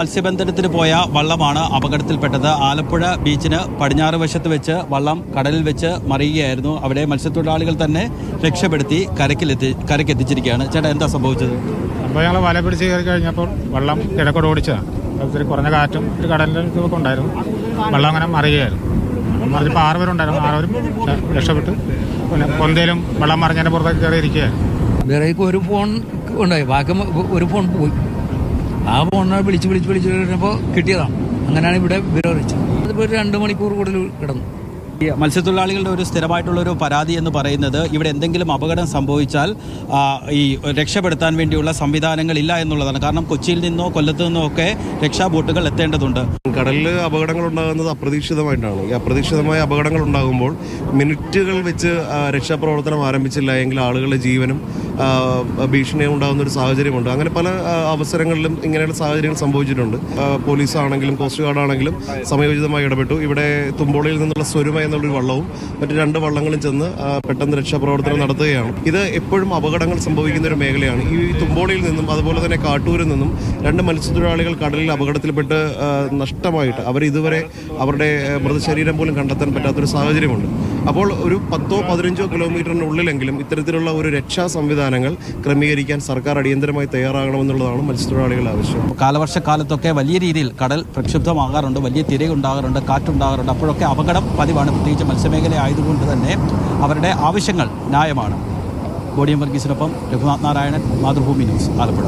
മത്സ്യബന്ധനത്തിന് പോയ വള്ളമാണ് അപകടത്തിൽപ്പെട്ടത്. ആലപ്പുഴ ബീച്ചിന് പടിഞ്ഞാറ് വശത്ത് വെച്ച് വള്ളം കടലിൽ വെച്ച് മറിയുകയായിരുന്നു. അവിടെ മത്സ്യത്തൊഴിലാളികൾ തന്നെ രക്ഷപ്പെടുത്തി കരക്കിലെത്തി കരക്കെത്തിച്ചിരിക്കുകയാണ്. ചേട്ടാ എന്താ സംഭവിച്ചത്? അപ്പോൾ ഞങ്ങൾ വല പിടിച്ച് കയറി കഴിഞ്ഞപ്പോൾ വള്ളം കിഴക്കോട് ഓടിച്ചതാണ്. ഒത്തിരി കുറഞ്ഞ കാറ്റും ഒരു കടലിന്റെ ഇതൊക്കെ ഉണ്ടായിരുന്നു. വള്ളം അങ്ങനെ മറിയുകയായിരുന്നു. മറിഞ്ഞപ്പോൾ ആറ് പേരുണ്ടായിരുന്നു. ആറുപേരും രക്ഷപ്പെട്ട് രക്ഷപ്പെട്ടു. പിന്നെ പൊന്തയിലും വള്ളം മറിഞ്ഞതിന്റെ പുറത്തൊക്കെ കയറി ഇരിക്കുകയായിരുന്നു. വേറേക്ക് ഒരു ഫോൺ ഉണ്ടായി. ബാക്കി ഒരു ഫോൺ പോയി. ആ ഫോണിനെ വിളിച്ച് വിളിച്ച് വിളിച്ച് കഴിഞ്ഞപ്പോൾ കിട്ടിയതാണ്. അങ്ങനെയാണ് ഇവിടെ വിരോധിച്ചത് അതിപ്പോൾ ഒരു രണ്ട് മണിക്കൂർ കൂടുതൽ കിടന്നു. മത്സ്യത്തൊഴിലാളികളുടെ ഒരു സ്ഥിരമായിട്ടുള്ള ഒരു പരാതി എന്ന് പറയുന്നത് ഇവിടെ എന്തെങ്കിലും അപകടം സംഭവിച്ചാൽ ഈ രക്ഷപ്പെടുത്താൻ വേണ്ടിയുള്ള സംവിധാനങ്ങൾ ഇല്ല എന്നുള്ളതാണ്. കാരണം കൊച്ചിയിൽ നിന്നോ കൊല്ലത്ത് നിന്നോ ഒക്കെ രക്ഷാ ബോട്ടുകൾ എത്തേണ്ടതുണ്ട്. കടലിൽ അപകടങ്ങൾ ഉണ്ടാകുന്നത് അപ്രതീക്ഷിതമായിട്ടാണ്. ഈ അപ്രതീക്ഷിതമായ അപകടങ്ങൾ ഉണ്ടാകുമ്പോൾ മിനിറ്റുകൾ വെച്ച് രക്ഷാപ്രവർത്തനം ആരംഭിച്ചില്ല എങ്കിൽ ആളുകളുടെ ജീവനും ഭീഷണിയും ഉണ്ടാകുന്ന ഒരു സാഹചര്യമുണ്ട്. അങ്ങനെ പല അവസരങ്ങളിലും ഇങ്ങനെയുള്ള സാഹചര്യങ്ങൾ സംഭവിച്ചിട്ടുണ്ട്. പോലീസാണെങ്കിലും കോസ്റ്റ് ഗാർഡ് ആണെങ്കിലും സമയോചിതമായി ഇടപെട്ടു. ഇവിടെ തുമ്പോളിയിൽ നിന്നുള്ള സ്വരുമ എന്നുള്ളൊരു വള്ളവും മറ്റു രണ്ട് വള്ളങ്ങളും ചെന്ന് പെട്ടെന്ന് രക്ഷാപ്രവർത്തനം നടത്തുകയാണ്. ഇത് എപ്പോഴും അപകടങ്ങൾ സംഭവിക്കുന്ന ഒരു മേഖലയാണ്. ഈ തുമ്പോളിയിൽ നിന്നും അതുപോലെ തന്നെ കാട്ടൂരിൽ നിന്നും രണ്ട് മത്സ്യത്തൊഴിലാളികൾ കടലിൽ അപകടത്തിൽപ്പെട്ട് നഷ്ടമായിട്ട് അവർ ഇതുവരെ അവരുടെ മൃതശരീരം പോലും കണ്ടെത്താൻ പറ്റാത്തൊരു സാഹചര്യമുണ്ട്. അപ്പോൾ ഒരു പത്തോ പതിനഞ്ചോ കിലോമീറ്ററിനുള്ളിലെങ്കിലും ഇത്തരത്തിലുള്ള ഒരു രക്ഷാ സംവിധാനങ്ങൾ ക്രമീകരിക്കാൻ സർക്കാർ അടിയന്തരമായി തയ്യാറാകണമെന്നുള്ളതാണ് മത്സ്യത്തൊഴിലാളികളുടെ ആവശ്യം. കാലവർഷക്കാലത്തൊക്കെ വലിയ രീതിയിൽ കടൽ പ്രക്ഷുബ്ധമാകാറുണ്ട് വലിയ തിരയുണ്ടാകാറുണ്ട് കാറ്റുണ്ടാകാറുണ്ട്. അപ്പോഴൊക്കെ അപകടം പതിവാണ്. പ്രത്യേകിച്ച് മത്സ്യമേഖല ആയതുകൊണ്ട് തന്നെ അവരുടെ ആവശ്യങ്ങൾ ന്യായമാണ്. ബോഡിയം വർഗീസിനൊപ്പം രഘുനാഥ് നാരായണൻ മാതൃഭൂമി ന്യൂസ് ആലപ്പുഴ.